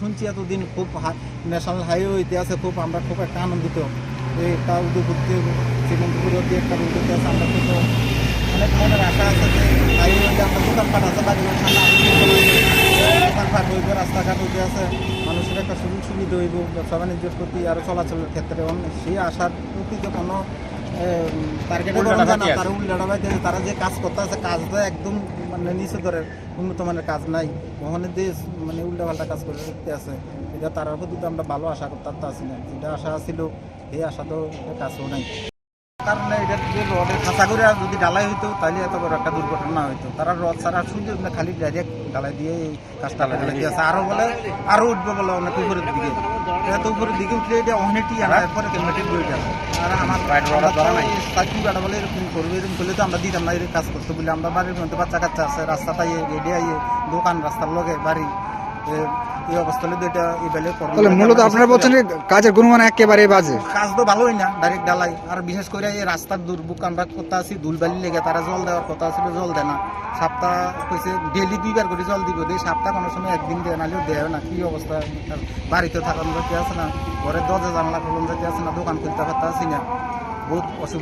শুনছি এতদিন খুব ন্যাশনাল হাইওয়ে আছে, খুব আমরা খুব একটা আনন্দিত। একটা উদয়পুরতে শ্রীমন্তপুর দিয়ে একটা আছে, আমরা খুব অনেক মনের আশা আছে যে হাইওয়ে হইতে আমরা দোকানপাট আছে ঠান্ডা দোকানপাট হইব, রাস্তাঘাট হইতে আছে, মানুষের একটা সুযোগ সুবিধা হইব ব্যবসা বাণিজ্যের প্রতি আরও চলাচলের ক্ষেত্রে। সেই আশার প্রতি কোনো টার্গেটে যায় না তারা উল্লেটা তারা যে কাজ করতে আছে কাজটা একদম মানে নিচে ধরে উন্নত মানের কাজ নাই। ওখানে দেশ মানে উল্টা পাল্টা কাজ করে করতে আছে এটা তার প্রতি তো আমরা ভালো আশা করতে আসি না। যেটা আশা ছিল এই আশা তো কাজও নাই। কারণে এটা যে রডের খাঁচা করে আর যদি ডালাই হইতো তাহলে এত বড় একটা দুর্ঘটনা হইতো। তারা রড ছাড়া সুযোগ না খালি ডাইরেক্ট ডালাই দিয়ে এই কাজটা ফেলে দিয়েছে। আরও বলে আরও উঠবে বলে অনেক উপরের দিকে। এত উপরের দিকে উঠলে এটা অনেকটি আর এরপরে কেমনেটি বইটা আর আমার চাকরি বাড়া বলে এরকম করবে এরকম করলে তো আমরা দিতাম না এরকম কাজ করতে বলে। আমরা বাড়ির মধ্যে বাচ্চা কাচ্চা আছে রাস্তাটাই আইয়ে দোকান রাস্তার লগে বাড়ি। এই অবস্থা হলে তো এটা এই বেলে কর্ম তাহলে মূলত আপনারা বলছেন কাজের গুণমান একেবারে বাজে। কাজ তো ভালোই না ডাইরেক্ট ডালাই আর বিশেষ করে এই রাস্তার দুর্ভোগ আমরা করতে আছি ধুলবালি লেগে তারা জল দেওয়ার কথা ছিল জল দেয় না। সপ্তাহ কইছে ডেলি দুইবার করে জল দিব দেয় সপ্তাহ কোনো সময় একদিন দেয় নাহলেও দেয় না। কি অবস্থা? বাড়িতে থাকার কি আছে না? ঘরের দরজা জানলা খুলুন যেতে আছে না? দোকান খুলতে পারতে আছি না। বহুত অসুবিধা